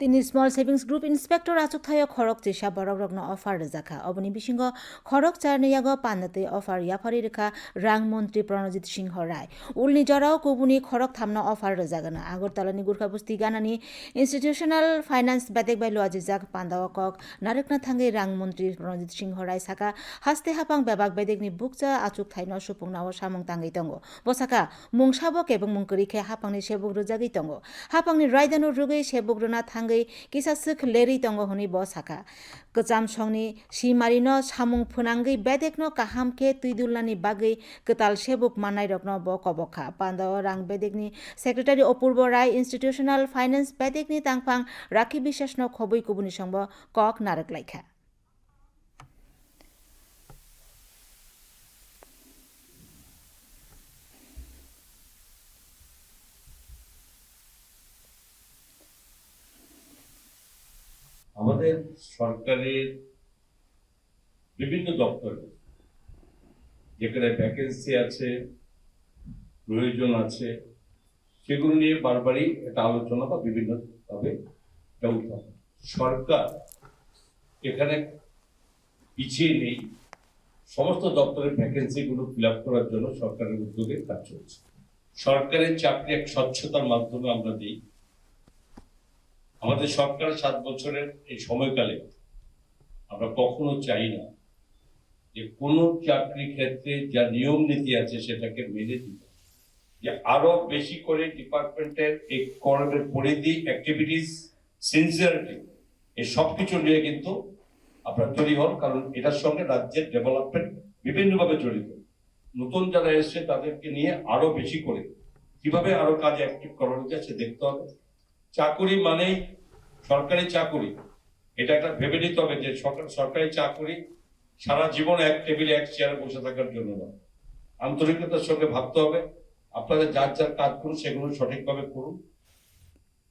তিনি small savings group inspector আচুক থায় খরক চেসা বরক রগ্ন অফার রেজাখা অবনি বিসিংহ খরক চারনিয়াগ পান্নাতে অফার ইয়াফারি রেখা রাং মন্ত্রী প্রণজিৎ সিংহ রায় উলনি জরাও কবুনি খরক থামনা অফার রেজাগানা আগরতলানি গুর্খাবস্তি গানানি ইনস্টিটিউশনাল ফাইন্যান্স ব্যাতেক বাই লোয়াজিজাক পান্দাওয়া কক নারেকনা থাঙ্গে রাং মন্ত্রী প্রণজিৎ সিংহ রায় সাকা হাস্তে হাপাং ব্যাবাক বুক চা আচুক থাইন সুপুং নাও সামং তাঙ্গি তঙ্গ বসাকা মুংসাবক এবং মুংকরিখে হাপাংনি সেবক রোজাগি তঙ্গ হাপাংনি রায়দানু রুগে সেবক রোনা থাঙ্গ 탐방의 기사스 글레리 덩거훈이 버사카 그짬성니 시마리너 사몽 푸낭의 베덱너가 함께 뜨둘라니 박의 그달 세복 만나이 럭너 버거버카 반더랑 베덱니 secretary Apurba Roy institutional finance বেদিকনি তাংফাং রাখি বিশ্বাস নক হবই কুবুনি সংব কক নারক লাইখা আমাদের সরকারের বিভিন্ন দপ্তরে, যেখানে ভ্যাকেন্সি আছে, প্রয়োজন আছে, সেগুলো নিয়ে বারবারই একটা আলোচনা বা বিভিন্ন ভাবে এটা উঠানো সরকার এখানে পিছিয়ে নেই। সমস্ত দপ্তরের ভ্যাকেন্সি গুলো ফিল আপ করার জন্য সরকারের উদ্যোগে কাজ চলছে। সরকারের চাকরি এক স্বচ্ছতার মাধ্যমে আমরা দিই। আমাদের সরকার সাত বছরের এই সময়কালে আমরা কখনো চাই না যে কোনো চাকরি ক্ষেত্রে যা নিয়ম নীতি আছে সেটাকে মেনে দিতে যে আরও বেশি করে ডিপার্টমেন্টের এই কর্মের পরিধি অ্যাক্টিভিটিস সিনসিয়ারিটি এই সব কিছু নিয়ে কিন্তু আপনার তৈরি হন, কারণ এটার সঙ্গে রাজ্যের ডেভেলপমেন্ট বিভিন্নভাবে জড়িত। নতুন যারা এসছে তাদেরকে নিয়ে আরও বেশি করে কীভাবে আরও কাজে অ্যাক্টিভ করানো সে দেখতে হবে। চাকুরি মানেই সরকারি চাকুরি। এটা একটা ভেবে নিতে হবে যে সরকারি চাকুরি সারা জীবন এক টেবিলে, এক চেয়ারে বসে থাকার জন্য না আন্তরিকতার সঙ্গে ভাবতে হবে। আপনাদের যার যার কাজ করুন, সেগুলো সঠিকভাবে করুন।